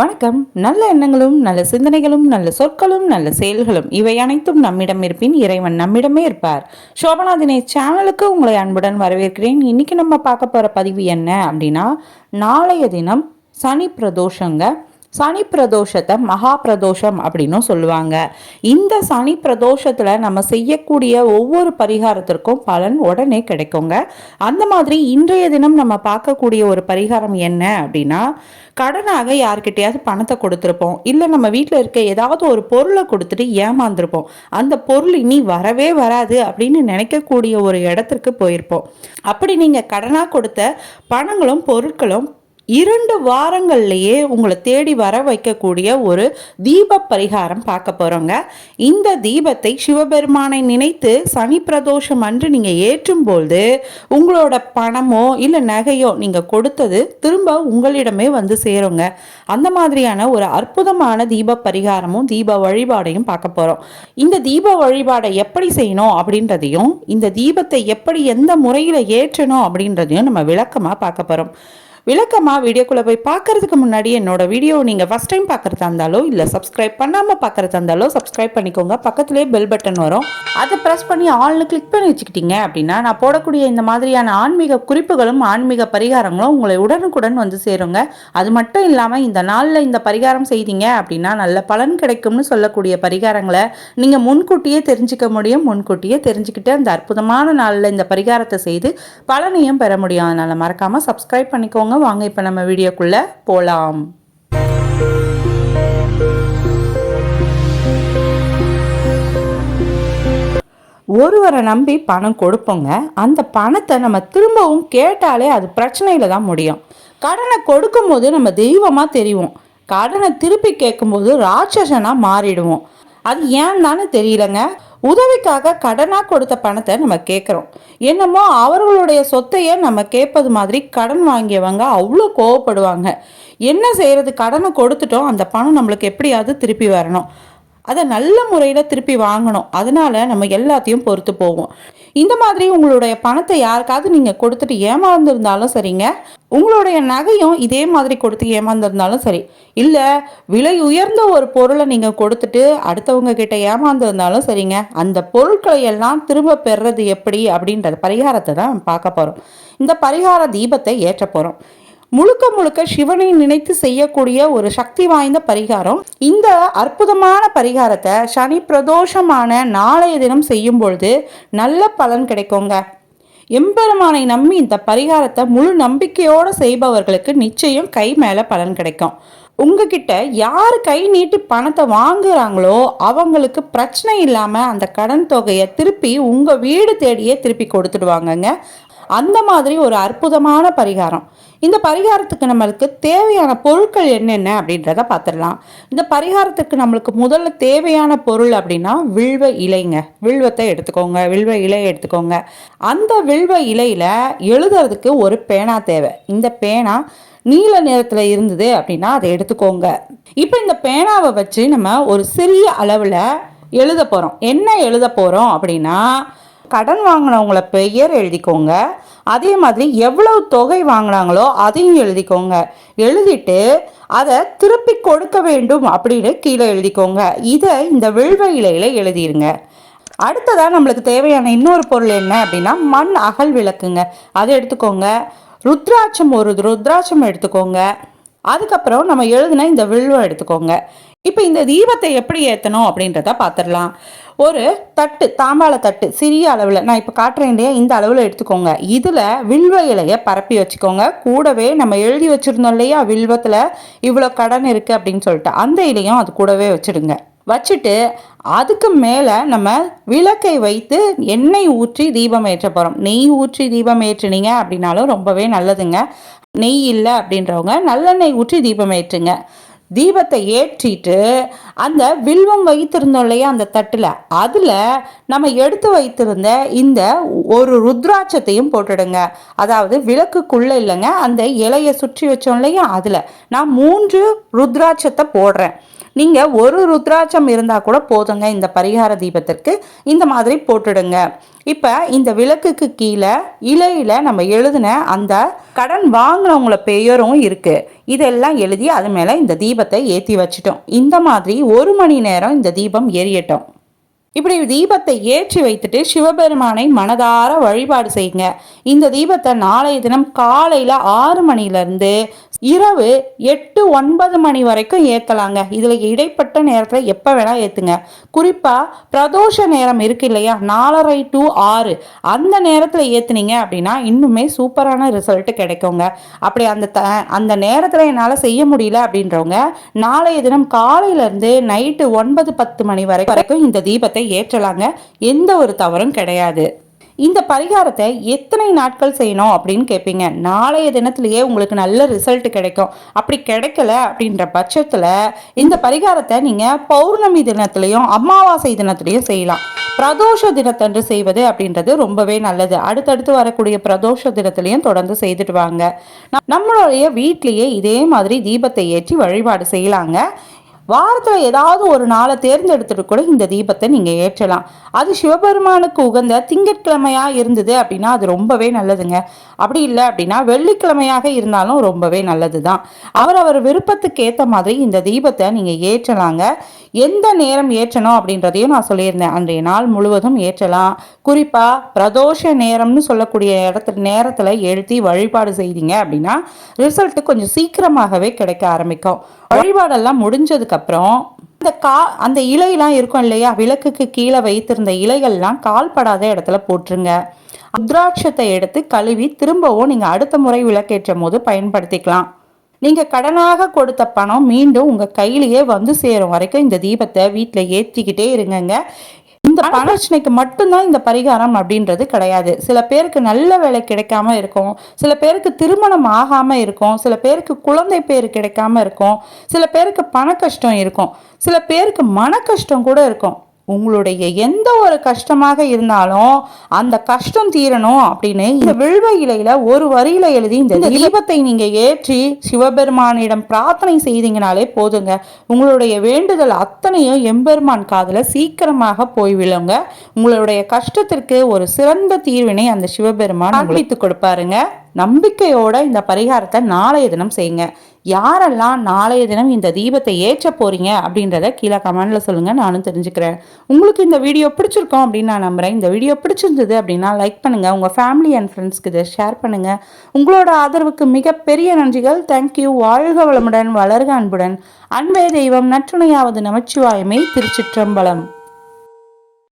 வணக்கம். நல்ல எண்ணங்களும் நல்ல சிந்தனைகளும் நல்ல சொற்களும் நல்ல செயல்களும் இவை அனைத்தும் நம்மிடம் இருப்பின் இறைவன் நம்மிடமே இருப்பார். சோபனா தினேஷ் சேனலுக்கு உங்களை அன்புடன் வரவேற்கிறேன். இன்னைக்கு நம்ம பார்க்க போகிற பதிவு என்ன அப்படின்னா நாளைய தினம் சனி பிரதோஷங்க. சனி பிரதோஷத்தை மகா பிரதோஷம் அப்படின்னும் சொல்லுவாங்க. இந்த சனி பிரதோஷத்தில் நம்ம செய்யக்கூடிய ஒவ்வொரு பரிகாரத்திற்கும் பலன் உடனே கிடைக்குங்க. அந்த மாதிரி இன்றைய தினம் நம்ம பார்க்கக்கூடிய ஒரு பரிகாரம் என்ன அப்படின்னா கடனாக யார்கிட்டயாவது பணத்தை கொடுத்துருப்போம். இல்லை நம்ம வீட்டில் இருக்க ஏதாவது ஒரு பொருளை கொடுத்துட்டு ஏமாந்துருப்போம். அந்த பொருள் இனி வரவே வராது அப்படின்னு நினைக்கக்கூடிய ஒரு இடத்திற்கு போயிருப்போம். அப்படி நீங்கள் கடனாக கொடுத்த பணங்களும் பொருட்களும் இரண்டு வாரங்கள்லேயே உங்களை தேடி வர வைக்கக்கூடிய ஒரு தீப பரிகாரம் பார்க்க போகிறோங்க இந்த தீபத்தை சிவபெருமானை நினைத்து சனி பிரதோஷம் அன்று நீங்கள் ஏற்றும்பொழுது உங்களோட பணமோ இல்லை நகையோ நீங்கள் கொடுத்தது திரும்ப உங்களிடமே வந்து சேருங்க. அந்த மாதிரியான ஒரு அற்புதமான தீப பரிகாரமும் தீப வழிபாடையும் பார்க்க போகிறோம் இந்த தீப வழிபாடை எப்படி செய்யணும் அப்படின்றதையும் இந்த தீபத்தை எப்படி எந்த முறையில் ஏற்றணும் அப்படின்றதையும் நம்ம விளக்கமாக பார்க்க போகிறோம் விளக்கமாக வீடியோக்குள்ளே போய் பார்க்கறதுக்கு முன்னாடி என்னோட வீடியோ நீங்கள் ஃபஸ்ட் டைம் பார்க்குறதா இருந்தாலோ இல்லை சப்ஸ்கிரைப் பண்ணாமல் பார்க்குறதா இருந்தாலோ சப்ஸ்கிரைப் பண்ணிக்கோங்க. பக்கத்துலேயே பெல் பட்டன் வரும். அதை ப்ரெஸ் பண்ணி ஆல்னு கிளிக் பண்ணி வச்சுக்கிட்டீங்க அப்படின்னா நான் போடக்கூடிய இந்த மாதிரியான ஆன்மீக குறிப்புகளும் ஆன்மீக பரிகாரங்களும் உங்களை உடனுக்குடன் வந்து சேருங்க. அது மட்டும் இல்லாமல் இந்த நாளில் இந்த பரிகாரம் செய்தீங்க அப்படின்னா நல்ல பலன் கிடைக்கும்னு சொல்லக்கூடிய பரிகாரங்களை நீங்கள் முன்கூட்டியே தெரிஞ்சுக்க முடியும். முன்கூட்டியே தெரிஞ்சுக்கிட்டு அந்த அற்புதமான நாளில் இந்த பரிகாரத்தை செய்து பலனையும் பெற முடியும். அதனால் மறக்காமல் சப்ஸ்கிரைப் பண்ணிக்கோங்க. வாங்க இப்போ நம்ம வீடியோக்குள்ளே போகலாம் ஒருவரை நம்பி பணம் கொடுப்போங்க. அந்த பணத்தை நம்ம திரும்பவும் கேட்டாலே அது பிரச்சனையில் தான் முடியும். கடனை கொடுக்கும்போது நம்ம தெய்வமாக தெரியும் கடனை திருப்பி கேட்கும்போது ராட்சசனாக மாறிடுவோம். அது ஏன் தானே தெரியலங்க. உதவிக்காக கடனாக கொடுத்த பணத்தை நம்ம கேட்குறோம் என்னமோ அவர்களுடைய சொத்தையே நம்ம கேட்பது மாதிரி கடன் வாங்கியவங்க அவ்வளோ கோவப்படுவாங்க. என்ன செய்கிறது கடனை கொடுத்துட்டோம். அந்த பணம் நம்மளுக்கு எப்படியாவது திருப்பி வரணும். அதை நல்ல முறையில் திருப்பி வாங்கணும். அதனால நம்ம எல்லாத்தையும் பொறுத்து போவோம் இந்த மாதிரி உங்களுடைய பணத்தை யாருக்காவது நீங்கள் கொடுத்துட்டு ஏமாந்துருந்தாலும் சரிங்க. உங்களுடைய நகையும் இதே மாதிரி கொடுத்து ஏமாந்துருந்தாலும் சரி. இல்லை விலை உயர்ந்த ஒரு பொருளை நீங்கள் கொடுத்துட்டு அடுத்தவங்க கிட்ட ஏமாந்துருந்தாலும் சரிங்க. அந்த பொருட்களை எல்லாம் திரும்ப பெறுறது எப்படி அப்படின்ற பரிகாரத்தை தான் பார்க்க போகிறோம் இந்த பரிகார தீபத்தை ஏற்ற போகிறோம் முழுக்க முழுக்க சிவனை நினைத்து செய்யக்கூடிய ஒரு சக்தி வாய்ந்த பரிகாரம். இந்த அற்புதமான பரிகாரத்தை சனி பிரதோஷமான நாளைய தினம் செய்யும் பொழுது நல்ல பலன் கிடைக்குங்க. எம்பெருமானை நம்பி இந்த பரிகாரத்தை முழு நம்பிக்கையோடு செய்பவர்களுக்கு நிச்சயம் கை மேலே பலன் கிடைக்கும். உங்ககிட்ட யார் கை நீட்டி பணத்தை வாங்குறாங்களோ அவங்களுக்கு பிரச்சனை இல்லாமல் அந்த கடன் தொகையை திருப்பி உங்கள் வீடு தேடியே திருப்பி கொடுத்துடுவாங்கங்க. அந்த மாதிரி ஒரு அற்புதமான பரிகாரம். இந்த பரிகாரத்துக்கு நம்மளுக்கு தேவையான பொருட்கள் என்னென்ன அப்படின்றத பார்த்துடலாம். இந்த பரிகாரத்துக்கு நம்மளுக்கு முதல்ல தேவையான பொருள் அப்படின்னா வில்வ இலைங்க. வில்வத்தை எடுத்துக்கோங்க. வில்வ இலையை எடுத்துக்கோங்க. அந்த வில்வ இலையில் எழுதுறதுக்கு ஒரு பேனா தேவை. இந்த பேனா நீல நிறத்தில் இருந்தது அப்படின்னா அதை எடுத்துக்கோங்க. இப்போ இந்த பேனாவை வச்சு நம்ம ஒரு சிறிய அளவில் எழுத போகிறோம் என்ன எழுத போகிறோம் அப்படின்னா கடன் வாங்கினவங்கள பெயர் எழுதிக்கோங்க. அதே மாதிரி எவ்வளவு தொகை வாங்கினாங்களோ அதையும் எழுதிக்கோங்க. எழுதிட்டு அதை திருப்பி கொடுக்க வேண்டும் அப்படின்னு கீழே எழுதிக்கோங்க. இதை இந்த வில்வ இலையில் எழுதிருங்க. அடுத்ததாக நம்மளுக்கு தேவையான இன்னொரு பொருள் என்ன அப்படின்னா மண் அகல் விளக்குங்க. அதை எடுத்துக்கோங்க. ருத்ராட்சம் ஒரு ருத்ராட்சம் எடுத்துக்கோங்க. அதுக்கப்புறம் நம்ம எழுதின இந்த வில்வம் எடுத்துக்கோங்க. இப்போ இந்த தீபத்தை எப்படி ஏற்றணும் அப்படின்றத பார்த்துடலாம் ஒரு தட்டு தாம்பாள தட்டு சிறிய அளவில் நான் இப்போ காட்டுறேன் இல்லையா இந்த அளவில் எடுத்துக்கோங்க. இதில் வில்வ இலையை பரப்பி வச்சுக்கோங்க. கூடவே நம்ம எழுதி வச்சுருந்தோம் இல்லையா வில்வத்தில் இவ்வளோ கடன் இருக்குது அப்படின்னு சொல்லிட்டு அந்த இலையும் அது கூடவே வச்சுடுங்க. வச்சுட்டு அதுக்கு மேலே நம்ம விளக்கை வைத்து எண்ணெய் ஊற்றி தீபம் ஏற்ற போகிறோம் நெய் ஊற்றி தீபம் ஏற்றினீங்க அப்படின்னாலும் ரொம்பவே நல்லதுங்க. நெய் இல்லை அப்படின்றவங்க நல்லெண்ணெய் ஊற்றி தீபம் ஏற்றுங்க. தீபத்தை ஏற்றிட்டு அந்த வில்வம் வைத்திருந்தோம் இல்லையா அந்த தட்டில்? அதில் நம்ம எடுத்து வைத்திருந்த இந்த ஒரு ருத்ராட்சத்தையும் போட்டுடுங்க. அதாவது விளக்குக்குள்ளே இல்லைங்க அந்த இலையை சுற்றி வச்சோம் இல்லையா அதில். நான் மூன்று ருத்ராட்சத்தை போடுறேன். நீங்கள் ஒரு ருத்ராட்சம் இருந்தால் கூட போதுங்க இந்த பரிகார தீபத்திற்கு. இந்த மாதிரி போட்டுடுங்க. இப்போ இந்த விளக்குக்கு கீழே இலையில் நம்ம எழுதின அந்த கடன் வாங்கினவங்கள பெயரும் இருக்குது இதெல்லாம் எழுதி அது மேலே இந்த தீபத்தை ஏற்றி வச்சிட்டோம். இந்த மாதிரி ஒரு மணி நேரம் இந்த தீபம் எரியட்டும் இப்படி தீபத்தை ஏற்றி வைத்துட்டு சிவபெருமானை மனதார வழிபாடு செய்யுங்க. இந்த தீபத்தை நாளைய தினம் காலையில் ஆறு மணிலேருந்து இரவு எட்டு ஒன்பது மணி வரைக்கும் ஏற்றலாங்க இதில் இடைப்பட்ட நேரத்தில் எப்போ வேணால் ஏற்றுங்க குறிப்பாக பிரதோஷ நேரம் இருக்கு இல்லையா? நாலரை டு ஆறு. அந்த நேரத்தில் ஏற்றுனீங்க அப்படின்னா இன்னுமே சூப்பரான ரிசல்ட்டு கிடைக்குங்க. அப்படி அந்த த அந்த நேரத்தில் என்னால் செய்ய முடியல அப்படின்றவங்க நாளைய தினம் காலையிலேருந்து நைட்டு ஒன்பது பத்து மணி வரை வரைக்கும் இந்த தீபத்தை ஏற்றலாங்க? எந்த ஒரு தவறும் கிடையாது. இந்த பரிகாரத்தை எத்தனை நாட்கள் செய்யணும் அப்படின்னு கேட்பீங்க நாளைய தினத்திலேயே உங்களுக்கு நல்ல ரிசல்ட் கிடைக்கும். அப்படி கிடைக்கல அப்படின்ற பட்சத்தில் இந்த பரிகாரத்தை நீங்கள் பௌர்ணமி தினத்திலையும் அமாவாசை தினத்திலையும் செய்யலாம். பிரதோஷ தினத்தன்று செய்வது அப்படின்றது ரொம்பவே நல்லது. அடுத்தடுத்து வரக்கூடிய பிரதோஷ தினத்திலையும் தொடர்ந்து செய்துட்டு வாங்க. நம்மளுடைய வீட்லேயே இதே மாதிரி தீபத்தை ஏற்றி வழிபாடு செய்யலாங்க. வாரத்தில் ஏதாவது ஒரு நாளை தேர்ந்தெடுத்துட்டு கூட இந்த தீபத்தை நீங்கள் ஏற்றலாம். அது சிவபெருமானுக்கு உகந்த திங்கட்கிழமையாக இருந்தது அப்படின்னா அது ரொம்பவே நல்லதுங்க. அப்படி இல்லை அப்படின்னா வெள்ளிக்கிழமையாக இருந்தாலும் ரொம்பவே நல்லது தான் அவர் அவர் விருப்பத்துக்கு ஏற்ற மாதிரி இந்த தீபத்தை நீங்கள் ஏற்றலாங்க. எந்த நேரம் ஏற்றணும் அப்படின்றதையும் நான் சொல்லியிருந்தேன். அன்றைய நாள் முழுவதும் ஏற்றலாம். குறிப்பாக பிரதோஷ நேரம்னு சொல்லக்கூடிய இடத்துல நேரத்தில் எழுத்தி வழிபாடு செய்தீங்க அப்படின்னா ரிசல்ட்டு கொஞ்சம் சீக்கிரமாகவே கிடைக்க ஆரம்பிக்கும். வழிபாடெல்லாம் முடிஞ்சதுக்கு முடிஞ்சதுக்கப்புறம் அந்த கா அந்த இலையெல்லாம் இருக்கும் இல்லையா? விளக்குக்கு கீழே வைத்திருந்த இலைகள்லாம் கால்படாத இடத்துல போட்டுருங்க. ருத்ராட்சத்தை எடுத்து கழுவி திரும்பவும் நீங்கள் அடுத்த முறை விளக்கேற்றும் போது பயன்படுத்திக்கலாம். நீங்கள் கடனாக கொடுத்த பணம் மீண்டும் உங்கள் கையிலேயே வந்து சேரும் வரைக்கும் இந்த தீபத்தை வீட்டில் ஏற்றிக்கிட்டே இருங்கங்க. இந்த பணச்சினைக்கு மட்டும்தான் இந்த பரிகாரம் அப்படின்றது கிடையாது. சில பேருக்கு நல்ல வேலை கிடைக்காம இருக்கும். சில பேருக்கு திருமணம் ஆகாம இருக்கும். சில பேருக்கு குழந்தை பேர் கிடைக்காம இருக்கும். சில பேருக்கு பண கஷ்டம் இருக்கும். சில பேருக்கு மன கஷ்டம் கூட இருக்கும். உங்களுடைய எந்த ஒரு கஷ்டமாக இருந்தாலும் அந்த கஷ்டம் தீரணும் அப்படின்னு இந்த வில்வ இலையில ஒரு வரியில எழுதி இந்த தீபத்தை நீங்க ஏற்றி சிவபெருமானிடம் பிரார்த்தனை செய்தீங்கனாலே போதுங்க. உங்களுடைய வேண்டுதல் அத்தனையும் எம்பெருமான் காதல சீக்கிரமாக போய் விழுங்க. உங்களுடைய கஷ்டத்திற்கு ஒரு சிறந்த தீர்வினை அந்த சிவபெருமான் அனுப்பித்து கொடுப்பாருங்க. நம்பிக்கையோட இந்த பரிகாரத்தை நாளைய தினம் செய்யுங்க. யாரெல்லாம் நாளைய தினம் இந்த தீபத்தை ஏற்ற போறீங்க அப்படின்றத கீழே கமெண்டில் சொல்லுங்கள் நானும் தெரிஞ்சுக்கிறேன். உங்களுக்கு இந்த வீடியோ பிடிச்சிருக்கோம் அப்படின்னு நான் நம்புகிறேன் இந்த வீடியோ பிடிச்சிருந்தது அப்படின்னா லைக் பண்ணுங்கள் உங்கள் ஃபேமிலி அண்ட் ஃப்ரெண்ட்ஸ்க்கு இதை ஷேர் பண்ணுங்கள் உங்களோட ஆதரவுக்கு மிகப்பெரிய நன்றிகள். தேங்க்யூ வாழ்க வளமுடன் வளர்க அன்புடன். அன்பே தெய்வம் நற்றுணையாவது நமச்சிவாயமே திருச்சிற்றம்பலம்.